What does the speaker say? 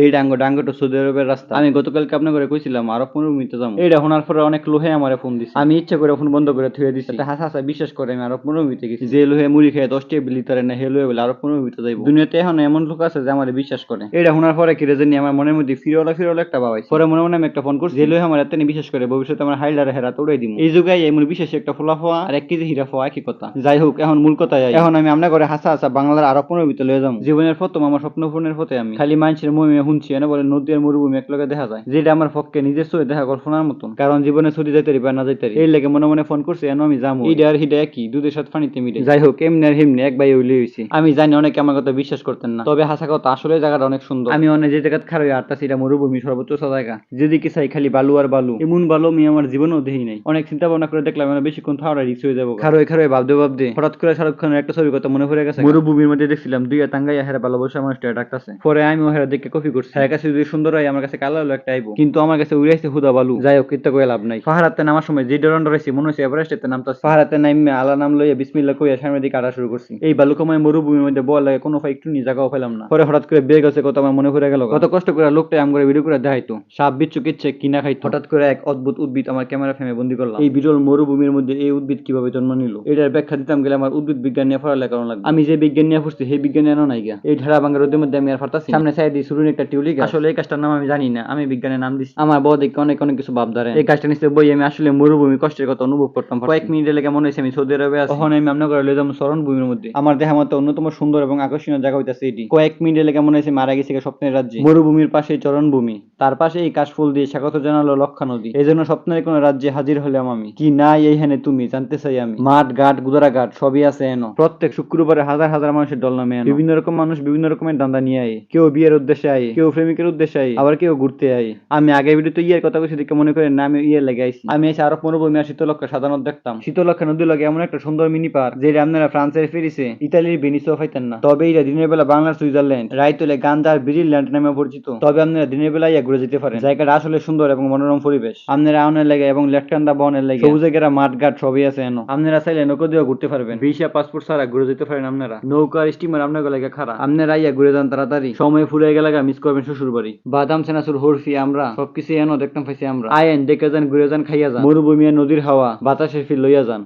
এই dango dango তো Saudi আরবের রাস্তা। আমি গতকালকে আপনার করে কইছিলাম আরব মরুভূমিতে যাব। এইটা শোনার পরে অনেক লোহে আমার ফোন দিছে। আমি ইচ্ছা করে ফোন বন্ধ করে থুয়ে দিছি। হাসা হাসা বিশ্বাস করে আমি আরব মরুভূমিতে গেছি। যে লোহে মুড়ি খেয়ে দশটি বিলিতারে না হে লোহে বলে আরব মরুভূমিতে যাইব। দুনিয়াতে এখন এমন লোক আছে যে আমার বিশ্বাস করে। এটা শোনার পরে কিরে জানি আমার মনের মধ্যে ফিরোলা ফিরোলা একটা বাবাইছে পরে মনে মনে আমি একটা ফোন করছি। যে লোহে আমার এত বিশ্বাস করে ভবিষ্যতে আমার হাইলারে হেরাতে উড়াই দিব এই যুগে এই মূল বিশেষ একটা ফোলা ফোয়া আর এক কেজি হীরা ফোয়া একই কথা। যাই হোক এখন মূল কথা যাই এখন আমি আপনার করে হাসা হাসা বাংলার আরব মরুভূমিতে লয়ে যাব। জীবনের প্রথম আমার স্বপ্ন পূরণের পথে আমি। খালি মানুষের মহিমে শুনছি এনে বলে নদী আর মরুভূমি একলগে দেখা যায়। যেটা আমার পক্ষে নিজের চোখে দেখা কল্পনার মতন। কারণ জীবনে ছুটি যাইতে বা না যাইতে এই লেগে মনে মনে ফোন করছি এনে আমি যাব ইডা আর হিডা একই দুধের সাথে পানিতে মিলে। যাই হোক এমনি আর হেমনি এক ভাই উলি হয়েছি আমি জানি অনেকে আমার কথা বিশ্বাস করতেন না। তবে হাসা কথা আসলে জায়গাটা অনেক সুন্দর। আমি অনেক যে জায়গা খারাপ আটটা এটা মরুভূমি সর্বোচ্চ জায়গা। যেদিকে চাই খালি বালু আর বালু। এমন বালু আমি আমার জীবনেও দেখি নাই। অনেক চিন্তা ভাবনা করে দেখলাম আমি বেশিক্ষণ থাওয়ার রিক্স হয়ে যাব খারোয় খারোয় ভাবতে ভাবতে। হঠাৎ করে শাহরুখ খানের একটা ছবি কথা মনে পড়ে গেছে মরুভূমির মধ্যে দেখছিলাম দুই টাঙ্গাইয়া হেরা ভালোবাসা মানুষটা ডাকতেছে। পরে আমি হেরা দেখে কফি করছি। হের কাছে যদি সুন্দর হয় আমার কাছে কালো হলো একটা আইবো। কিন্তু আমার কাছে উড়াইছে হুদা বালু। যাই হোক কিত্তা কয়ে লাভ নাই। পাহাড়াতে নামার সময় যে ডরন্ড রয়েছে মনে হচ্ছে এভারেস্টেতে নামতাছে। পাহাড়াতে নামে আলা নাম লইয়া বিসমিল্লা কইয়া সামনের দিকে আটা শুরু করছি। এই বালুকময় মরুভূমির মধ্যে বল লাগে কোনো ফাই একটু নি জায়গাও পেলাম না। পরে হঠাৎ করে বেগ আছে কত আমার মনে পড়ে গেল কত কষ্ট করে লোকটা আম করে ভিডিও করে দেখাইতো। সাপ বিচ্ছু কিচ্ছে কিনা খাইতো। হঠাৎ করে এক অদ্ভুত উদ্ভিদ আমার ক্যামেরা ফ্রেমে বন্দি করলাম। এই বিরল মরুভূমির মধ্যে এই উদ্ভিদ কীভাবে জন্ম নিল? এটার ব্যাখ্যা দিতাম গেলে আমার উদ্ভিদ বিজ্ঞান নিয়ে পড়ালেখা করানো লাগবে। আমি যে বিজ্ঞান নিয়ে পড়ছি সেই বিজ্ঞান এনো নাই গিয়া এই ঢেরা ভাঙ্গা রোদের মধ্যে আমি আর ফারতাছি সামনে সাইড দিয়ে শুরু একটা টিউলিক আসলে এই কাজটার নাম আমি জানি না আমি বিজ্ঞানের নাম দিচ্ছি আমার বড় দেখে অনেক অনেক কিছু ভাব ধরে। এই কাজটা নিশ্চয় বই আমি আসলে মরুভূমি কষ্টের কথা অনুভব করতাম কয়েক মিনিটের লেগে মনে হয়েছে আমি সৌদি আরবে আছি। তখন আমি আমনা করে লয়ে যাব শরণ ভূমির মধ্যে। আমার দেখা মতো অন্যতম সুন্দর এবং আকর্ষণীয় জায়গা হইতাছে এটি। কয়েক মিনিটের লেগে মনে হয়েছে মারা গেছে স্বপ্নের রাজ্যে। মরুভূমির পাশে চরণভূমি তার পাশে এই কাশফুল দিয়ে স্বাগত জানালো লক্ষা নদী। এই জন্য স্বপ্নের কোন রাজ্যে হাজির হলাম আমি। কি নাই এইখানে তুমি জানতে চাই আমি। মাঠ ঘাট গুদারা ঘাট সবই আছে এনো। প্রত্যেক শুক্রবারে হাজার হাজার মানুষের দল নামে বিভিন্ন রকম মানুষ বিভিন্ন রকমের দান্দা নিয়ে আয়। কেউ বিয়ের উদ্দেশ্যে আয় কেউ প্রেমিকের উদ্দেশ্যে আয় আবার কেউ ঘুরতে আয় আমি আগে ভিডিওতে ইয়ের কথা কইছি, দেখে মনে করেন না, আমি ইয়ে লেগে আইছি। আমি এসে আরব মরুভূমি আর শীতলক্ষা সাধারণত দেখতাম। শীতলক্ষা নদী লাগে এমন একটা সুন্দর মিনি পার্ক যেটা আপনারা ফ্রান্সের ফেরিসে, ইতালির ভেনিসও পাইতেন না। তবে এইটা দিনের বেলা বাংলার সুইজারল্যান্ড, রাইতলে গান্ধা আর ব্রিলিয়ান্ড নামে পরিচিত। তবে আপনারা দিনের বেলা ইয়া ঘুরে যেতে পারেন। জায়গাটা আসলে সুন্দর এবং মনোরম পরিবেশ। আপনারা আউনের লাগে এবং লেফটান্দা বনের লাগে। সবুজে গেরা মাঠ ঘাট সবই আছে এনো। আপনারা চাইলে নৌকো দিয়েও ঘুরতে পারবেন। ভিসা পাসপোর্ট ছাড়া ঘুরে যেতে পারেন আপনারা। নৌকা আর স্টিমার আপনার লাগে খারাপ আপনারা ইয়া ঘুরে যান তাড়াতাড়ি। সময় ফুরে গেলে মিস করবেন শ্বশুর বাড়ি। বাদাম সেনাসুর হরফি আমরা সবকিছু এনো দেখতাম পাইছি আমরা। আয়েন দেখে যান ঘুরে যান খাইয়া যান। মরুভূমি নদীর হাওয়া বাতাসের ফিল লইয়া যান।